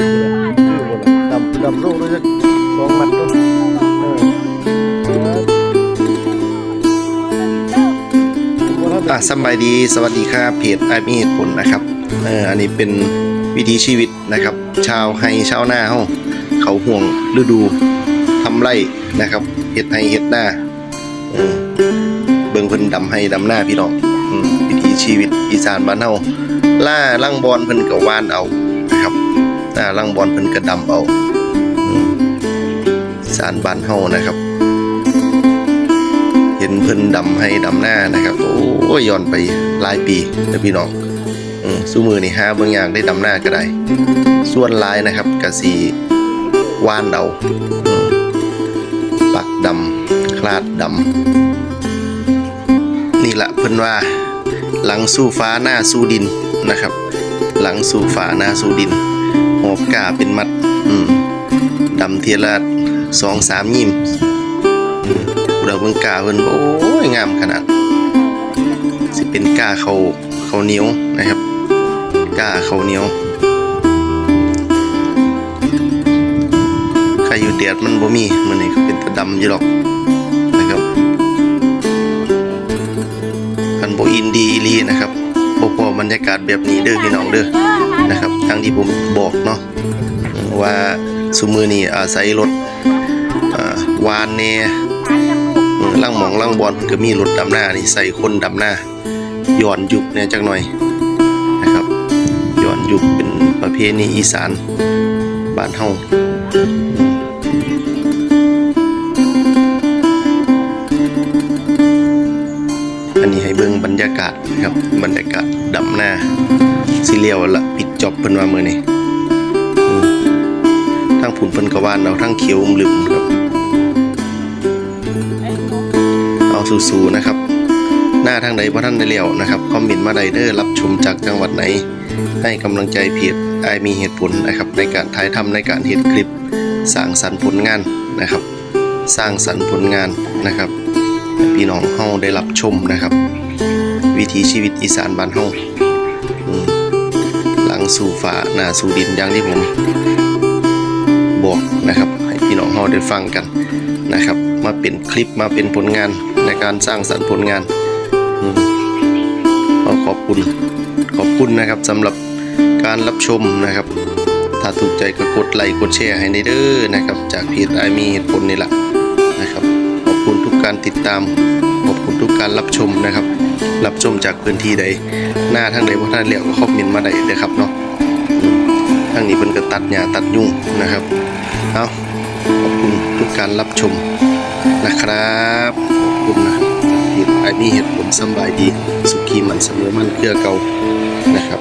คือบ่ะดำดำโลกด้วยจัสองมัดตัวเออบ่ทันอะสบายดีสวัสดีครับเพจไอมีเหตุผลนะครับเอออันนี้เป็นวิถีชีวิตนะครับ ชาวไฮชาวหน้าเฮาเขาห่วงฤดูทำไร่นะครับเฮ็ดไห้เฮ็ดหน้าเออเบิ่งเพิ่นดำให้ดำหน้าพี่น้องวิถีชีวิตอีสานบ้านเฮาล่าลังบอลเพิ่นก็ว่านเอานะครับ ล่าลังบอลเพิ่นก็ดำเอาสานบ้านเฮานะครับ เห็นเพิ่นดำให้ดำหน้านะครับ โอ้ยย้อนไปหลายปีนะพี่น้องสู้มือนี่หาเบางอย่างได้ดำหน้าก็ได้ ส่วนลายนะครับกะสีว่านเอาปักดำคลาดดำนี่ละเพิ่นว่า หลังสู่ฟ้าหน้าสู่ดินนะครับ หลังสู่ฟ้าหน้าสู่ดิน อบกาเป็นมัด อืมดำเทียละสองสามยิมเราเบิ่งกาเพิ่นโอ้ยงามขนาด สิเป็นกาเขาเขาเหนียวนะครับ กาเขาเหนียวใครอยู่แดดมันบ่มีมื้อนี้ก็เป็นตะดำอยู่ดอกนะครับคันบ่อินดีอีลีนะครับบ่พอบรรยากาศแบบนี้เด้อพี่น้องเด้อ นะครับทั้งที่ผมบอกเนาะว่าซุมือนี่อาศัยรถวานเน่ล่างหมองล่างบอลก็มีรถดำหน้านี่ใส่คนดำหน้าย้อนยุบเนี่ยจักหน่อยนะครับย้อนยุบเป็นประเพณีอีสานบ้านเฮา บรรยากาศนะครับบรรยากาศดำหน้าสิเลียวละปิดจอบเพิ่นว่ามื้อนี้อืมทั้งผุนเพิ่นกวานเอาทั้งเขียวมลึมครับ เอาสู้ๆนะครับ หน้าทางใดพระท่านได้เลี้ยวนะครับคอมเมนต์มาใดเด้อรับชมจากจังหวัดไหน ให้กำลังใจเพจไอมีเหตุผลนะครับ ในการถ่ายทำในการเฮ็ดคลิปสร้างสรรค์ผลงานนะครับ สร้างสรรค์ผลงานนะครับพี่น้องเฮาได้รับชมนะครับ วิถีชีวิตอีสานบ้านเฮาอืมหลังสู่ฟ้าหน้าสู่ดินอย่างที่ผมบอกนะครับ ให้พี่น้องเฮาได้ฟังกันนะครับ มาเป็นคลิปมาเป็นผลงานในการสร้างสรรค์ผลงานอืมก็ขอบคุณขอบคุณนะครับสำหรับการรับชมนะครับ ถ้าถูกใจก็กดไลค์กดแชร์ให้ในเด้อนะครับ จากเพจไอมีเหตุผลนี่แหละนะครับ ขอบคุณทุกการติดตามขอบ การรับชมนะครับ รับชมจากพื้นที่ใดหน้าทางใดว่าท่านเลี้ยวก็คอมเมนต์มาได้เลยครับเนาะทางนี้เป็นก็ตัดหญ้าตัดยุ่งนะครับเอาขอบคุณทุกการรับชมนะครับขอบคุณนะเห็ดไอ้มีเห็ดผลสบายดี สุขีมันเสมอมันเพื่อเก่านะครับ